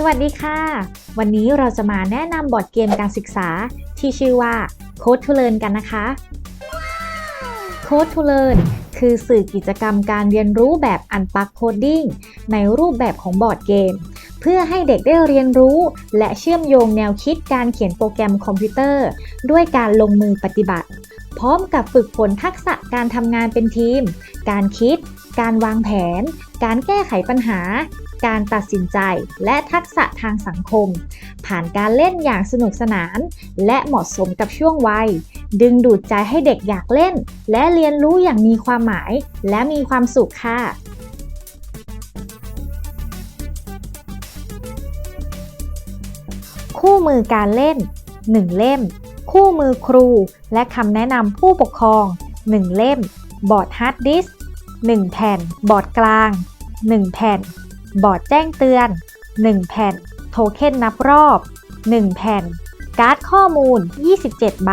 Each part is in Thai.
สวัสดีค่ะ วันนี้เราจะมาแนะนำบอร์ดเกมการศึกษาที่ชื่อว่า Code to Learn กันนะคะ Code to Learn คือสื่อกิจกรรมการเรียนรู้แบบ Unpack Coding ในรูปแบบของบอร์ดเกม เพื่อให้เด็กได้เรียนรู้ และเชื่อมโยงแนวคิดการเขียนโปรแกรมคอมพิวเตอร์ ด้วยการลงมือปฏิบัติ พร้อมกับฝึกฝนทักษะการทำงานเป็นทีม การคิด การวางแผน การแก้ไขปัญหา การตัดสินใจ และทักษะทางสังคม ผ่านการเล่นอย่างสนุกสนาน และเหมาะสมกับช่วงวัย ดึงดูดใจให้เด็กอยากเล่น และเรียนรู้อย่างมีความหมาย และมีความสุขค่ะคู่มือการเล่น 1 เล่ม คู่มือครู และคำแนะนำผู้ปกครอง 1 เล่ม บอร์ดฮาร์ดดิส 1 แผ่น บอร์ดกลาง 1 แผ่น บอร์ดแจ้งเตือน 1 แผ่น โทเค็นนับรอบ 1 แผ่น การ์ดข้อมูล 27 ใบ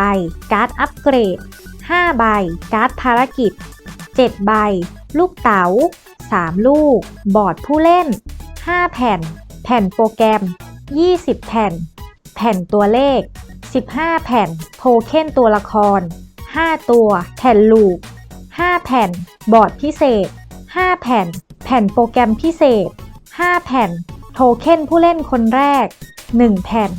การ์ดอัปเกรด 5 ใบ การ์ดภารกิจ 7 ใบ ลูกเต๋า 3 ลูก บอร์ดผู้เล่น 5 แผ่น แผ่นโปรแกรม 20 แผ่น แผ่นตัวเลข 15 แผ่น โทเค็นตัวละคร 5 ตัว แผ่นลูก 5 แผ่น บอร์ดพิเศษ 5 แผ่น แผ่นโปรแกรมพิเศษ 5 แผ่น โทเค็นผู้เล่นคนแรก 1 แผ่น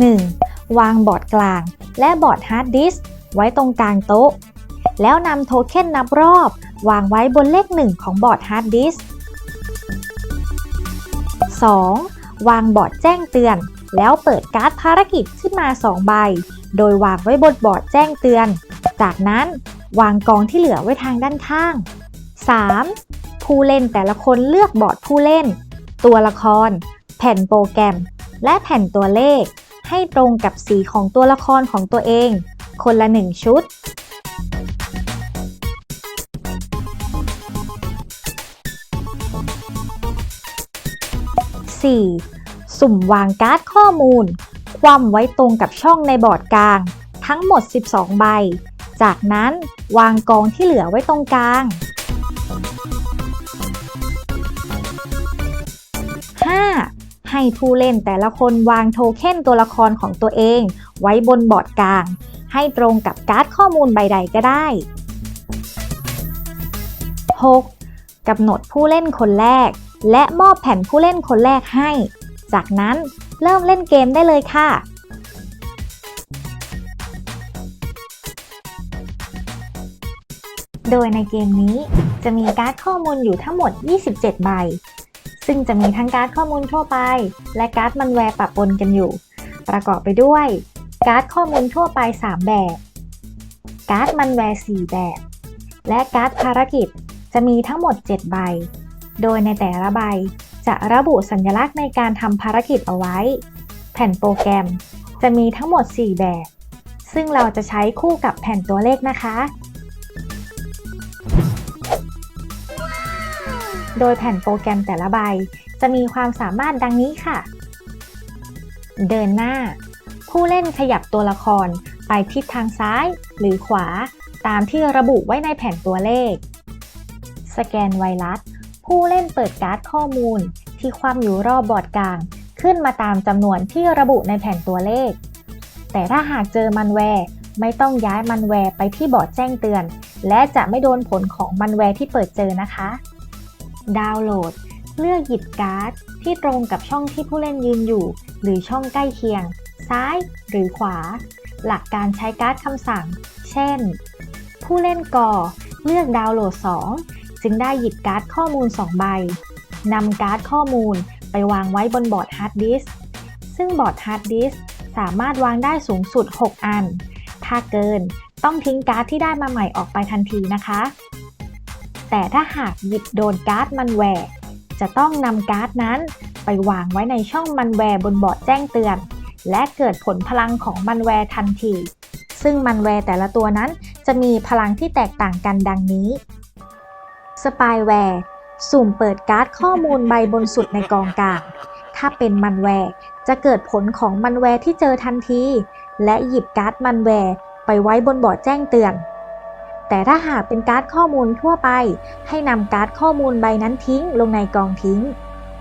1. วางบอร์ดกลาง และบอร์ดฮาร์ดดิสก์ไว้ตรงกลางโต๊ะ แล้วนำโทเค็นนับรอบ วางไว้บนเลขหนึ่งของบอร์ดฮาร์ดดิสก์ 2. วางบอร์ดแจ้งเตือน แล้วเปิดการ์ดภารกิจขึ้นมา 2 ใบ โดยวางไว้บนบอร์ดแจ้งเตือน จากนั้นวางกองที่เหลือไว้ทางด้านข้าง 3. ผู้เล่นแต่ละคนเลือกบอร์ดผู้เล่น ตัวละคร แผ่นโปรแกรม และแผ่นตัวเลข ให้ตรงกับสีของตัวละครของตัวเอง คนละ 1 ชุด 4. สุ่มวางการ์ดข้อมูล คว่ำไว้ตรงกับช่องในบอร์ดกลาง ทั้งหมด 12 ใบ จากนั้นวางกองที่เหลือไว้ตรงกลาง 5. ให้ผู้เล่นแต่ละคนวางโทเค็นตัวละครของตัวเอง ไว้บนบอร์ดกลาง ให้ตรงกับการ์ดข้อมูลใบใดก็ได้ 6. กำหนดผู้เล่นคนแรก และมอบแผ่นผู้เล่นคนแรกให้ จากนั้นเริ่มเล่นเกมได้เลยค่ะ โดยในเกมนี้จะมีการ์ดข้อมูลอยู่ทั้งหมด 27 ใบ ซึ่งจะมีทั้งการ์ดข้อมูลทั่วไป และการ์ดมันแวร์ปะปนกันอยู่ ประกอบไปด้วย การ์ดข้อมูลทั่วไป 3 แบบ การ์ดมันแวร์ 4 แบบ และการ์ดภารกิจจะมีทั้งหมด 7 ใบ โดยในแต่ละใบ จะระบุสัญลักษณ์ในการทำภารกิจเอาไว้ แผ่นโปรแกรมจะมีทั้งหมด 4 แบบ ซึ่งเราจะใช้คู่กับแผ่นตัวเลขนะคะ โดยแผ่นโปรแกรมแต่ละใบ จะมีความสามารถดังนี้ค่ะ เดินหน้า ผู้เล่นขยับตัวละครไปทิศทางซ้ายหรือขวาตามที่ระบุไว้ในแผ่นตัวเลข สแกนไวรัส ผู้เล่นเปิดการ์ดข้อมูล ที่ความอยู่รอบบอร์ดกลาง ขึ้นมาตามจำนวนที่ระบุในแผ่นตัวเลข แต่ถ้าหากเจอมันแวร์ไม่ต้องย้ายมันแวร์ไปที่บอร์ดแจ้งเตือน และจะไม่โดนผลของมันแวร์ที่เปิดเจอนะคะ ดาวน์โหลด เลือกหยิบการ์ดที่ตรงกับช่องที่ผู้เล่นยืนอยู่ หรือช่องใกล้เคียง ซ้ายหรือขวา หลักการใช้การ์ดคำสั่ง เช่น ผู้เล่นกอเลือกดาวน์โหลด 2 จึงได้หยิบการ์ดข้อมูล 2 ใบนำการ์ดข้อมูลไปวางไว้บนบอร์ดฮาร์ดดิสก์ซึ่งบอร์ดฮาร์ดดิสก์สามารถวางได้สูงสุด 6 อัน ถ้าเกินต้องทิ้งการ์ดที่ได้มาใหม่ออกไปทันทีนะคะ แต่ถ้าหากหยิบโดนการ์ดมันแวร์จะต้องนำการ์ดนั้นไปวางไว้ในช่องมันแวร์บนบอร์ดแจ้งเตือน และเกิดผลพลังของมันแวร์ทันที ซึ่งมันแวร์แต่ละตัวนั้นจะมีพลังที่แตกต่างกันดังนี้ สปายแวร์ สุ่มเปิดการ์ดข้อมูลใบบนสุดในกองกลาง ถ้าเป็นมันแวร์ จะเกิดผลของมันแวร์ที่เจอทันที และหยิบการ์ดมันแวร์ไปไว้บนบอร์ดแจ้งเตือน แต่ถ้าหากเป็นการ์ดข้อมูลทั่วไป ให้นำการ์ดข้อมูลใบนั้นทิ้งลงในกองทิ้ง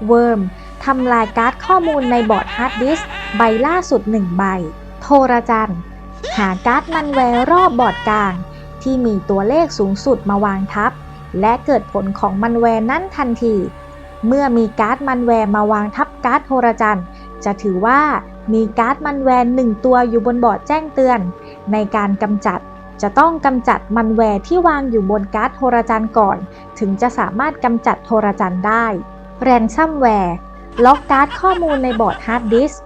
Worm ทำลายการ์ดข้อมูลในบอร์ดฮาร์ดดิสก์ใบล่าสุด1ใบ โทรจันหาการ์ดมันแวร์รอบบอร์ดกลาง ที่มีตัวเลขสูงสุดมาวางทับ และเกิดผลของมันแวร์นั้นทันที เมื่อมีการ์ดมันแวร์มาวางทับการ์ดโทรจันทร์ จะถือว่ามีการ์ดมันแวร์หนึ่งตัวอยู่บนบอร์ดแจ้งเตือน ในการกำจัดจะต้องกำจัดมันแวร์ที่วางอยู่บนการ์ดโทรจันทร์ก่อน ถึงจะสามารถกำจัดโทรจันทร์ได้ แรนซัมแวร์ล็อกการ์ดข้อมูลในบอร์ดฮาร์ดดิสก์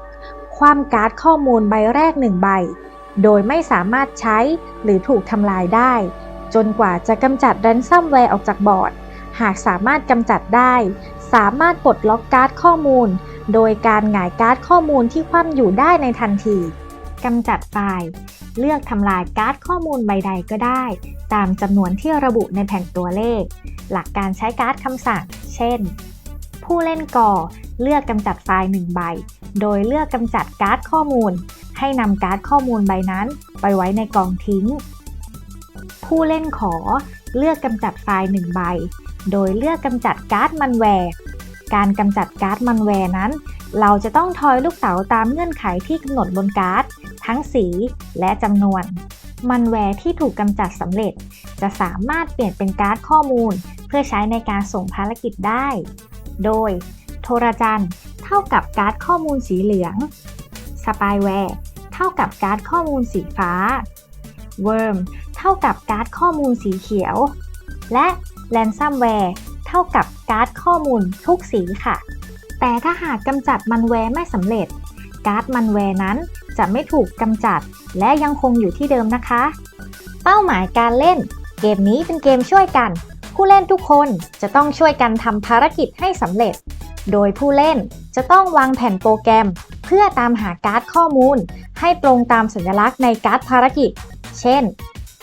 ความการ์ดข้อมูลใบแรกหนึ่งใบ โดยไม่สามารถใช้หรือถูกทำลายได้ จนกว่าจะกำจัดแรนซัมแวร์ออกจากบอร์ด หากสามารถกำจัดได้ สามารถปลดล็อกการ์ดข้อมูล โดยการหงายการ์ดข้อมูลที่คว่ำอยู่ได้ในทันทีกำจัดไฟล์ เลือกทำลายการ์ดข้อมูลใบใดก็ได้ ตามจำนวนที่ระบุในแผ่นตัวเลข หลักการใช้การ์ดคำสั่ง เช่น ผู้เล่นก่อเลือกกำจัดไฟล์หนึ่งใบ โดยเลือกกำจัดการ์ดข้อมูล ให้นำการ์ดข้อมูลใบนั้น ไปไว้ในกองทิ้ง ผู้เล่นขอเลือกกำจัดไฟล์หนึ่งใบ โดยเลือกกำจัดการ์ดมันแวร์ การกำจัดการ์ดมันแวร์นั้น เราจะต้องทอยลูกเต๋าตามเงื่อนไขที่กำหนดบนการ์ด ทั้งสีและจำนวน มันแวร์ที่ถูกกำจัดสำเร็จ จะสามารถเปลี่ยนเป็นการ์ดข้อมูล เพื่อใช้ในการส่งภารกิจได้ โดย โทรจันเท่ากับการ์ดข้อมูลสีเหลือง สปายแวร์เท่ากับการ์ดข้อมูลสีฟ้า Worm เท่ากับการ์ดข้อมูลสีเขียว และ Ransomware เท่ากับการ์ดข้อมูลทุกสีค่ะ แต่ถ้าหากกำจัดมันแวร์ไม่สำเร็จ การ์ดมันแวร์นั้นจะไม่ถูกกำจัด และยังคงอยู่ที่เดิมนะคะ เป้าหมายการเล่น เกมนี้เป็นเกมช่วยกัน ผู้เล่นทุกคนจะต้องช่วยกันทำภารกิจให้สำเร็จ โดยผู้เล่นจะต้องวางแผ่นโปรแกรม เพื่อตามหาการ์ดข้อมูล ให้ตรงตามสัญลักษณ์ในการ์ดภารกิจ เช่น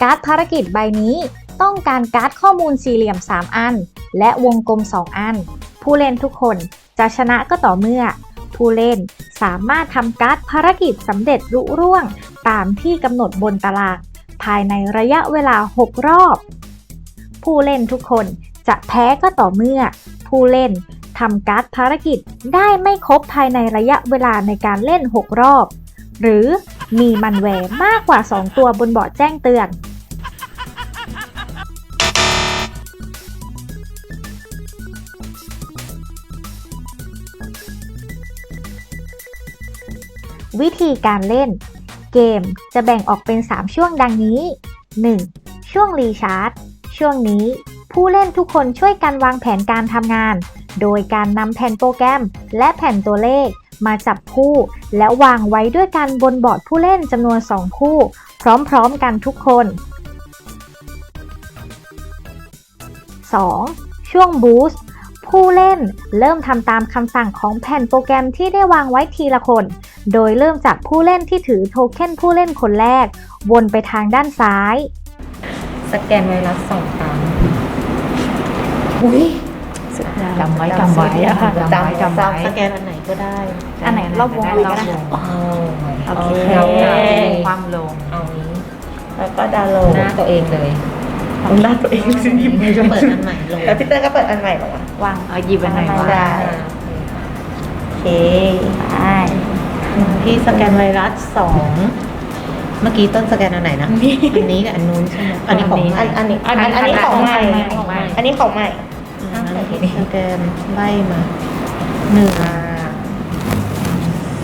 การ์ดภารกิจใบนี้ต้องการการ์ดข้อมูลสี่เหลี่ยม 3 อัน และวงกลม 2 อัน ผู้เล่นทุกคนจะชนะก็ต่อเมื่อ ผู้เล่นสามารถทำการ์ดภารกิจสำเร็จลุร่วง ตามที่กำหนดบนตาราง ภายในระยะเวลา 6 รอบ ผู้เล่นทุกคนจะแพ้ก็ต่อเมื่อ ผู้เล่นทำการ์ดภารกิจได้ไม่ครบภายในระยะเวลาในการเล่น 6 รอบ หรือมีมันแวร์มากกว่า 2 ตัวบนบอร์ดแจ้งเตือน วิธีการเล่น เกมจะแบ่งออกเป็น 3 ช่วงดังนี้ 1. ช่วงรีชาร์จ ช่วงนี้ ผู้เล่นทุกคนช่วยกันวางแผนการทำงาน โดยการนำแผ่นโปรแกรม และแผ่นตัวเลข มาจับคู่ และวางไว้ด้วยกันบนบอร์ดผู้เล่นจำนวน 2 คู่ พร้อมๆกันทุกคน 2. ช่วงบูสต์ผู้เล่นเริ่มทำตามคำสั่งของแผ่นโปรแกรมที่ได้วางไว้ทีละคน โดยเริ่มจากผู้เล่นที่ถือโทเค็นผู้เล่นคนแรก วนไปทางด้านซ้าย สแกนไวรัสสองครั้งอุ้ยจำไว้จำไว้อะค่ะจำไว้จำไว้สแกนอันไหนก็ได้ อันไหนรอบวงได้ก็รอบได้วงโอเคเราโอเคความลงเอานี้แล้วก็ดาวน์โหลดหน้าตัวเองเลยเอาหน้าตัวเองสิหยิบมือจะเปิดอันใหม่ลงแล้วพี่เต้ยก็เปิดอันใหม่ลงอะวางเอาหยิบอันไหนวะได้โอเคไป พี่สแกนไวรัสสองเมื่อกี้ต้นสแกนอันไหนนะอันนี้กับอันนู้นใช่ไหมอันนี้ของอันอันนี้อันอันนี้ของใหม่ของใหม่อันนี้ของใหม่สแกนไล่มาหนึ่ง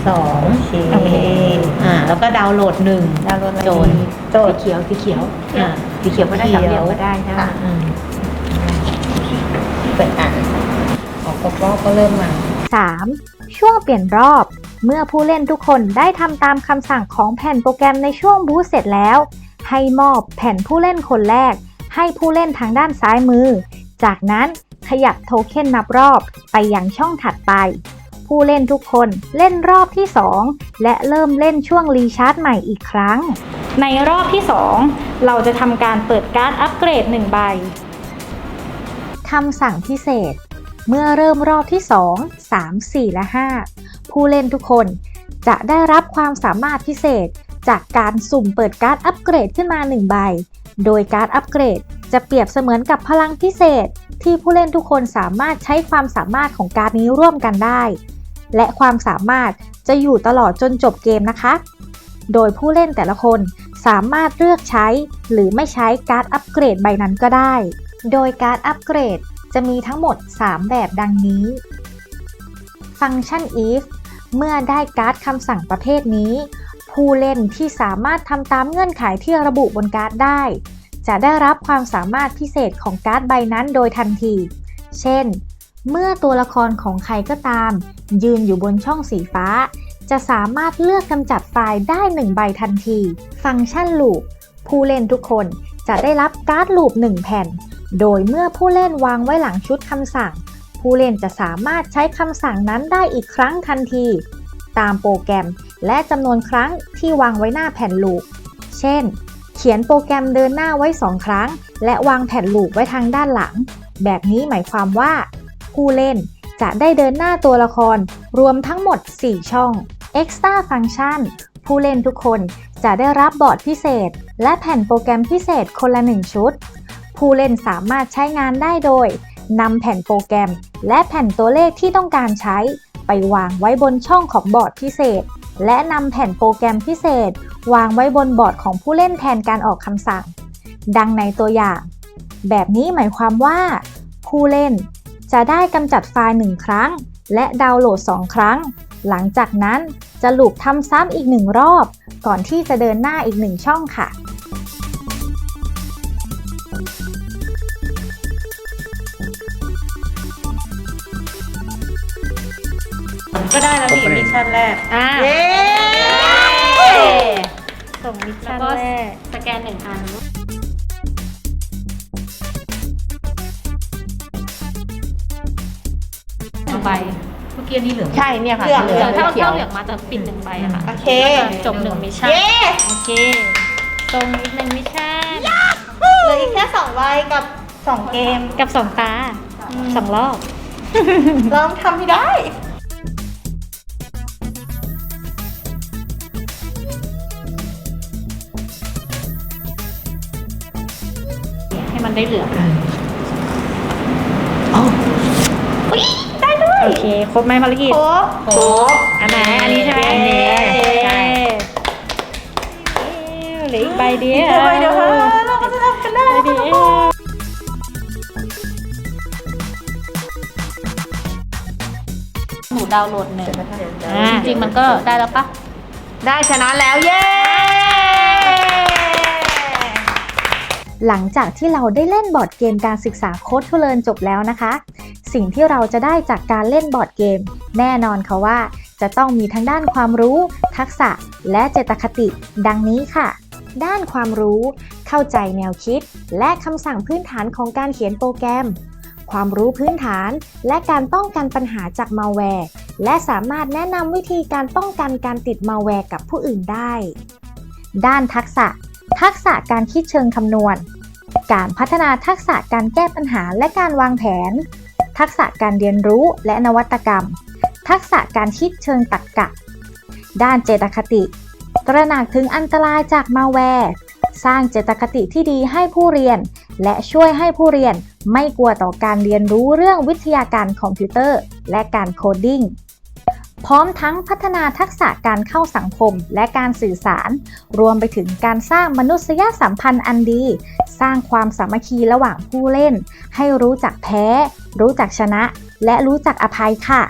สองโอเคอ่าแล้วก็ดาวน์โหลดหนึ่งดาวน์โหลดอะไรโจทย์โจสีทย์เขียวสีเขียวอ่าสีเขียวก็ได้สามเหลี่ยมก็ได้ใช่ไหมอืมเปิดอ่านออกรอบก็เริ่มมา 3. ช่วงเปลี่ยนรอบ เมื่อผู้เล่นทุกคนได้ทำตามคำสั่งของแผ่นโปรแกรมในช่วงบูสต์เสร็จแล้ว ให้มอบแผ่นผู้เล่นคนแรก ให้ผู้เล่นทางด้านซ้ายมือ จากนั้นขยับโทเค็นนับรอบไปยังช่องถัดไป ผู้เล่นทุกคนเล่นรอบที่ 2 และเริ่มเล่นช่วงรีชาร์จใหม่อีกครั้ง ในรอบที่ 2 เราจะทำการเปิดการ์ดอัปเกรด 1 ใบคำสั่งพิเศษ เมื่อเริ่มรอบที่ 2 3 4 และ 5 ผู้เล่นทุกคนจะได้รับความสามารถพิเศษ จากการสุ่มเปิดการ์ดอัปเกรดขึ้นมา 1 ใบ โดยการ์ดอัปเกรดจะเปรียบเสมือนกับพลังพิเศษ ที่ผู้เล่นทุกคนสามารถใช้ความสามารถของการ์ดนี้ร่วมกันได้ และความสามารถจะอยู่ตลอดจนจบเกมนะคะ โดยผู้เล่นแต่ละคนสามารถเลือกใช้หรือไม่ใช้การ์ดอัปเกรดใบนั้นก็ได้ โดยการ์ดอัปเกรด จะมีทั้งหมด 3 แบบดังนี้ ฟังก์ชัน if เมื่อได้การ์ดคำสั่งประเภทนี้ ผู้เล่นที่สามารถทำตามเงื่อนไขที่ระบุบนการ์ดได้ จะได้รับความสามารถพิเศษของการ์ดใบนั้นโดยทันที เช่น เมื่อตัวละครของใครก็ตาม ยืนอยู่บนช่องสีฟ้า จะสามารถเลือกกำจัดไฟล์ได้1ใบทันที ฟังก์ชันลูปผู้เล่นทุกคนจะได้รับการ์ดลูป1แผ่น โดยเมื่อผู้เล่นวางไว้หลังชุดคำสั่ง ผู้เล่นจะสามารถใช้คำสั่งนั้นได้อีกครั้งทันที ตามโปรแกรมและจำนวนครั้งที่วางไว้หน้าแผ่นลูปเช่น เขียนโปรแกรมเดินหน้าไว้ 2 ครั้ง และวางแผ่นลูปไว้ทางด้านหลัง แบบนี้หมายความว่า ผู้เล่นจะได้เดินหน้าตัวละครรวมทั้งหมด 4 ช่อง Extra Function ผู้เล่นทุกคนจะได้รับบอร์ดพิเศษ และแผ่นโปรแกรมพิเศษคนละ 1 ชุด ผู้เล่นสามารถใช้งานได้โดยนำแผ่นโปรแกรม และแผ่นตัวเลขที่ต้องการใช้ ไปวางไว้บนช่องของบอร์ดพิเศษ และนำแผ่นโปรแกรมพิเศษ วางไว้บนบอร์ดของผู้เล่นแทนการออกคำสั่ง ดังในตัวอย่าง แบบนี้หมายความว่า ผู้เล่นจะได้กำจัดไฟล์หนึ่งครั้ง และดาวน์โหลด 2 ครั้ง หลังจากนั้นจะลูปทำซ้ำอีกหนึ่งรอบ ก่อนที่จะเดินหน้าอีกหนึ่งช่องค่ะ ก็ได้แล้วนี่มิชชั่นแรก อ่าเย้ส่งมิชแล้ชั่วนก็แรกสแกนหนึ่งอันใบเมื่อกี้นี่เหลืองใช่เนี่ยค่ะเหลืองเหเหลืลือองงถ้าเขียวถ้าเหลืองมาจะปิดหนึ่งใบอะค่ะโอเค จบหนึ่งมิชชั่น เย้โอเคส่งอีกหนึ่งมิชชั่น เหลืออีกแค่สองใบกับสองเกม กับสองตาสองรอบลองทำให้ได้ มันได้เหลืองได้ด้วยโอเค ครบไหมภารกิจ ครบครบอันไหนอันนี้ใช่ไหมอันนี้ใช่เหลืออีกใบเดียวเดี๋ยวไปเดี๋ยวเถอะเราก็จะทำกันได้ใบเดียวหนูดาวน์โหลดหนึ่งจริงๆมันก็ได้แล้วปะได้ชนะแล้วเย้ หลังจากที่เราได้เล่นบอร์ดเกมการศึกษาโค้ดทุเรินจบแล้วนะคะ สิ่งที่เราจะได้จากการเล่นบอร์ดเกม แน่นอนค่ะว่า จะต้องมีทั้งด้านความรู้ ทักษะ และเจตคติ ดังนี้ค่ะ ด้านความรู้ เข้าใจแนวคิด และคำสั่งพื้นฐานของการเขียนโปรแกรม ความรู้พื้นฐาน และการป้องกันปัญหาจากมาแวร์และสามารถแนะนำวิธีการป้องกันการติดมาแวร์กับผู้อื่นได้ ด้านทักษะ ทักษะการคิดเชิงคำนวณ การพัฒนาทักษะการแก้ปัญหาและการวางแผน ทักษะการเรียนรู้และนวัตกรรม ทักษะการคิดเชิงตรรกะ ด้านเจตคติ ตระหนักถึงอันตรายจากมาแวร์ สร้างเจตคติที่ดีให้ผู้เรียน และช่วยให้ผู้เรียนไม่กลัวต่อการเรียนรู้เรื่องวิทยาการคอมพิวเตอร์ และการโคดดิ้ง พร้อมทั้งพัฒนาทักษะการเข้าสังคมและการสื่อสาร รวมไปถึงการสร้างมนุษยสัมพันธ์อันดี สร้างความสามัคคีระหว่างผู้เล่น ให้รู้จักแพ้ รู้จักชนะ และรู้จักอภัยค่ะ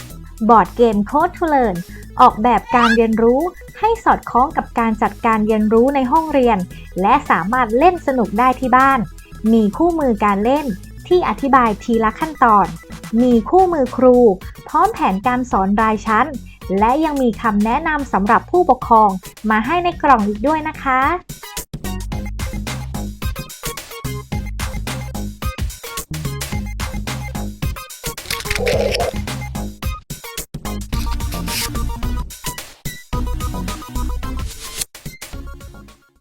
บอร์ดเกม Code to Learn ออกแบบการเรียนรู้ให้สอดคล้องกับการจัดการเรียนรู้ในห้องเรียน และสามารถเล่นสนุกได้ที่บ้าน มีคู่มือการเล่นที่อธิบายทีละขั้นตอน มีคู่มือครู พร้อมแผนการสอนรายชั้น และยังมีคำแนะนำสำหรับผู้ปกครองมาให้ในกล่องอีกด้วยนะคะ